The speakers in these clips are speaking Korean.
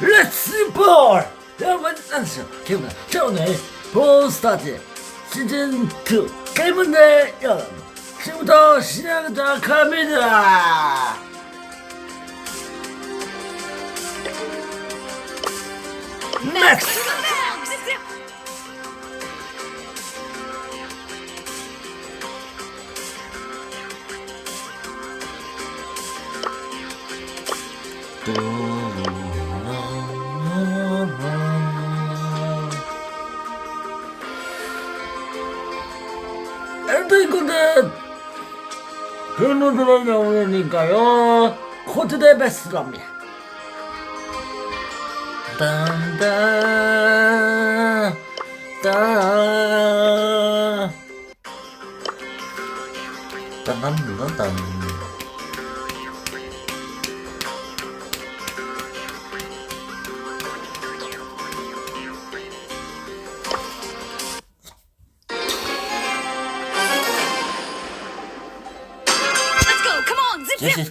렛츠볼! 여러분 안녕하세요. 기분아 자 오늘 볼스타즈 시즌2 게임인데 여러분. 지금부터 시작하도록 합니다. 넥스 엘 도 이거는 근우들의 영웅이니까요 코드 대 베스트랍니다. 딴딴 딴 딴딴딴딴 This is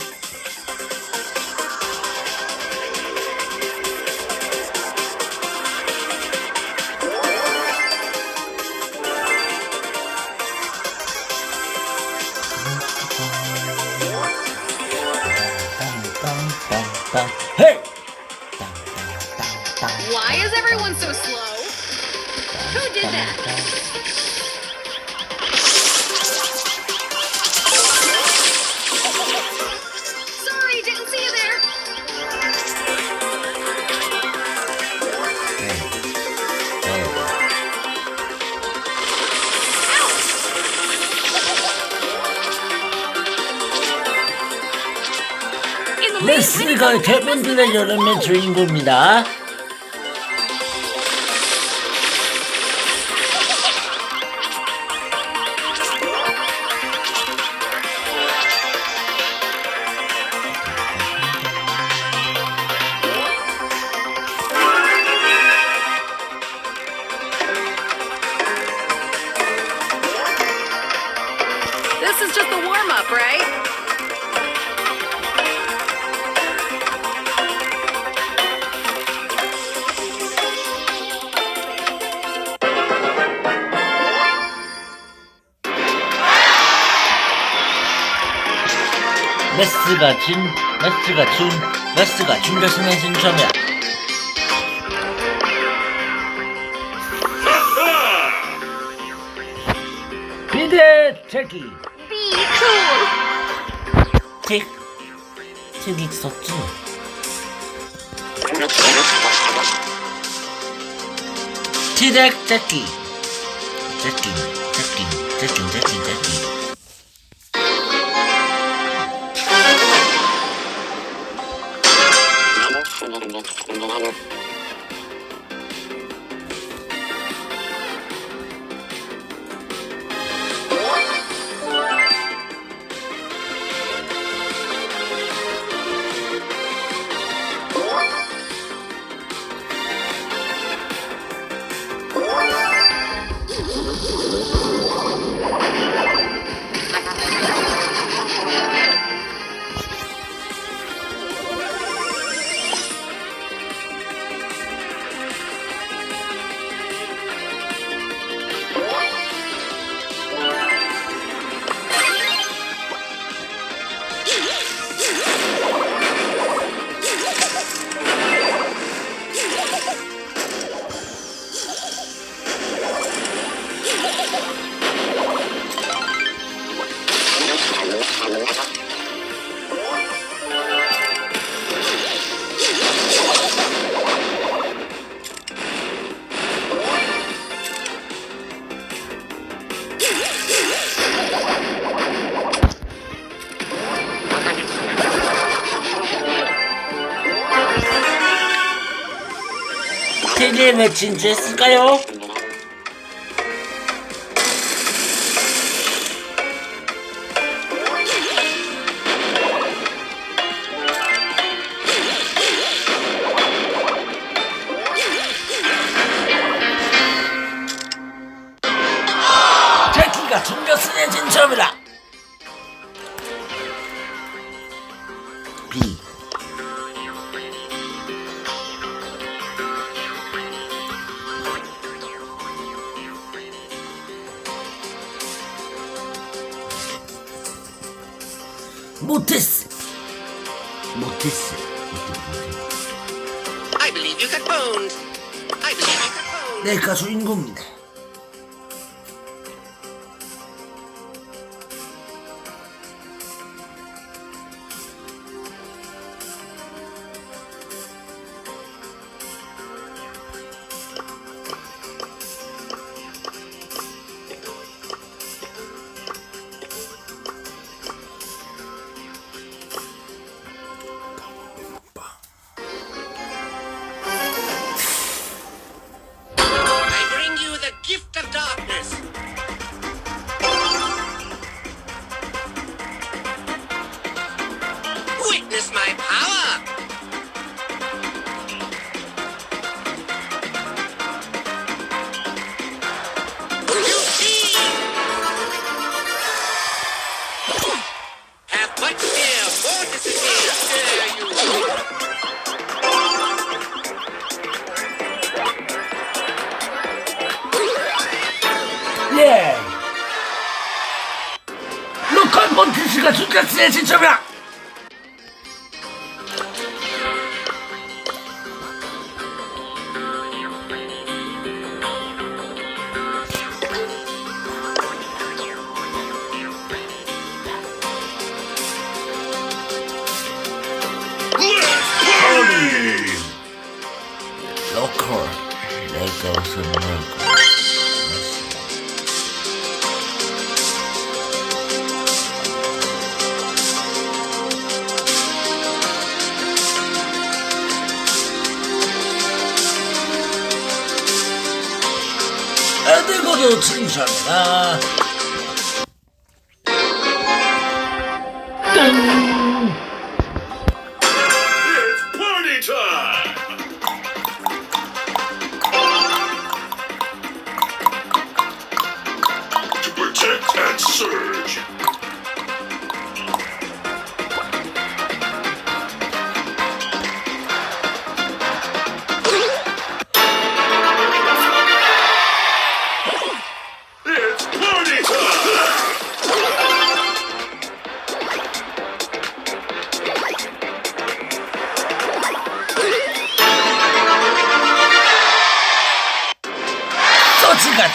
Hey! Why is everyone so slow? Who did that? In the lead, 레스가 개분들의 여름의 주인공입니다. This is just the warm up, right? 메스가 진, 메스가 준, 메스가 준결승에 진점이야. 비대 체기. Be cool. 틱. 틱 있었지. 티덱 제끼. 제끼, 제끼, 제끼, 제끼, 제끼. TDM에 진주했을까요? 내가 주인공이다 몬티스가 준비했으니 진짜야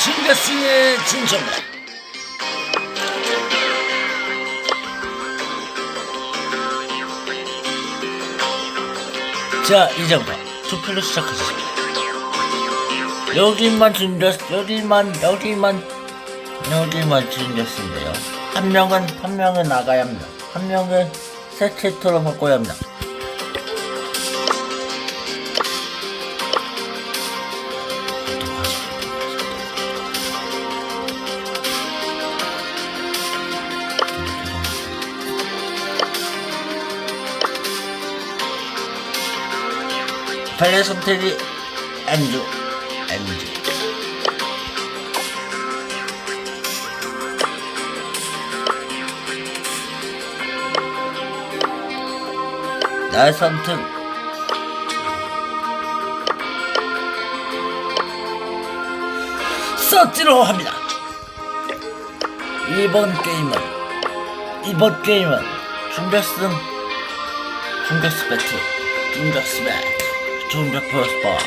준비했으니 진짜입니다 자 이제부터 투표를 시작하겠습니다. 여기만 준비했 여기만 여기만 여기만 준비했는데요 한 명은 한 명은 나가야 합니다. 한 명은 새 캐릭터로 바꿔야 합니다 발레 선택이 엔주 엔주 나의 선택. 서치로 합니다. 이번 게임은 이번 게임은 중결승 중결승 배틀 중결승 배틀 중결 프로스파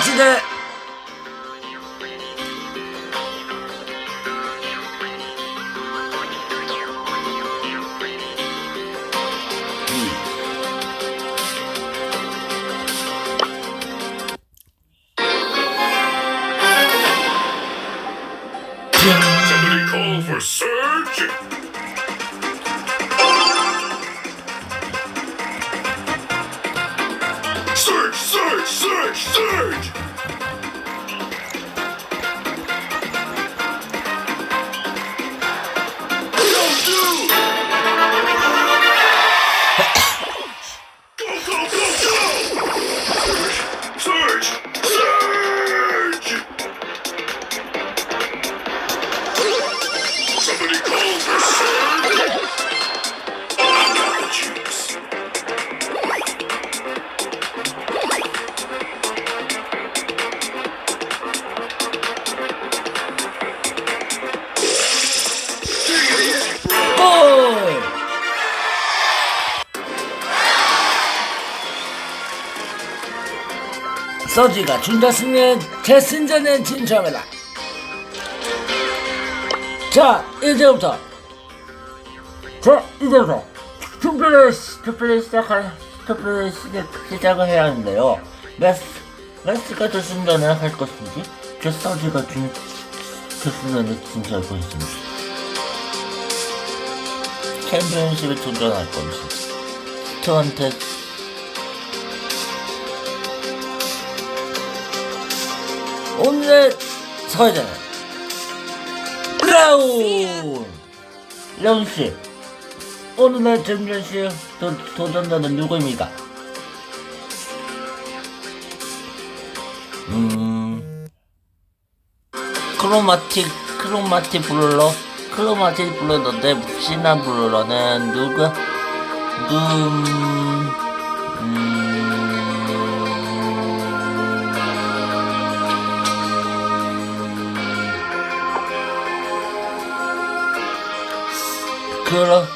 Juicy! 서 Surge, surge, surge, surge. 서지가 준다승의 결승전에 진출합니다. 자, 이제부터 자, 이제부터 투표를 시- 투표를 시작할 투표를 시작, 시작을 해야 하는데요. 메스 메스가 결승전을 할 것인지, 저 서지가 준 결승전에 진출할 것인지. 챔피언십에 도전할 것인지. 스트한테 오늘의 서자는 브라운! 영씨. 오늘의 도, 도전자는 누구입니까? 음. 크로마틱 크로마틱 블러 크로마틱 블러인데 묵시나 블러는 누가 음, 음, 그럼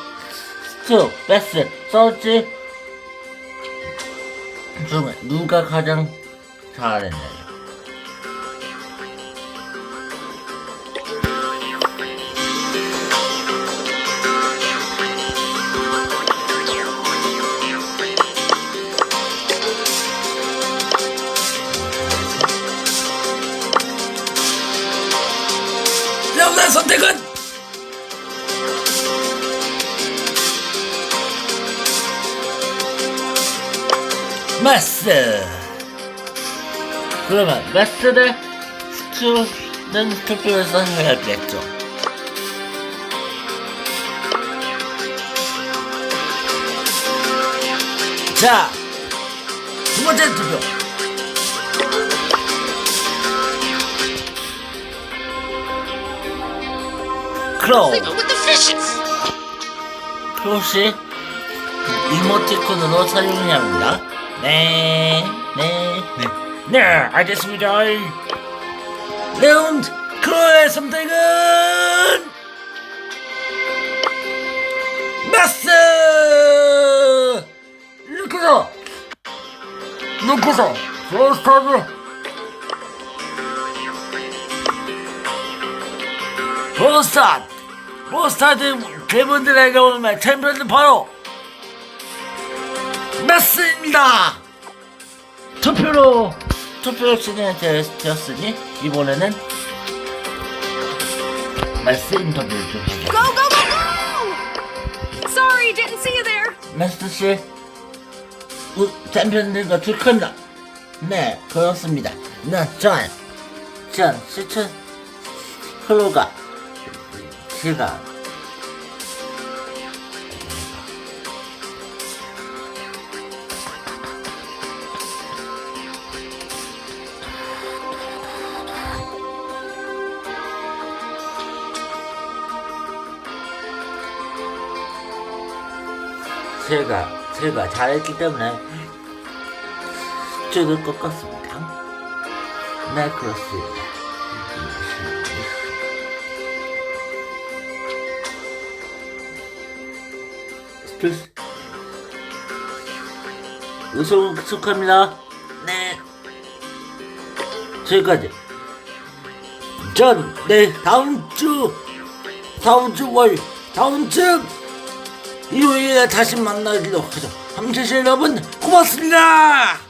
스 베스 서치 중에 누가 가장 잘했나요? 메스 그러면 대 스튜는 투표에서 해야겠죠 자, 두 번째 투표. 크로우. 크로시 이모티콘으로 사용해야 합니다. 네, 네, 네. 네, 알겠습니다. 레온드 크로의 선택은 마스! 이렇게 해서 포스타드 포스타드 포스타드 대분들에게 오면 챔피언은 바로 마스입니다 투표로 투표로 진행되었으니 이번에는 마스 인터뷰를 좀 Go, go, go, go! Sorry, didn't see you there. 마스터 씨, 우, 챔피언들과 축하합니다. 네, 그렇습니다. 네, 전, 전 시청 클로가 제가 제가 제가 잘했기 때문에 찍을 것 같습니다. 네, 그렇습니다. 스트레스 우승 축하합니다. 네. 지금까지 전, 네, 다음 주, 다음 주 월, 다음 주 일요일에 다시 만나기로 하죠. 주신 여러분 고맙습니다.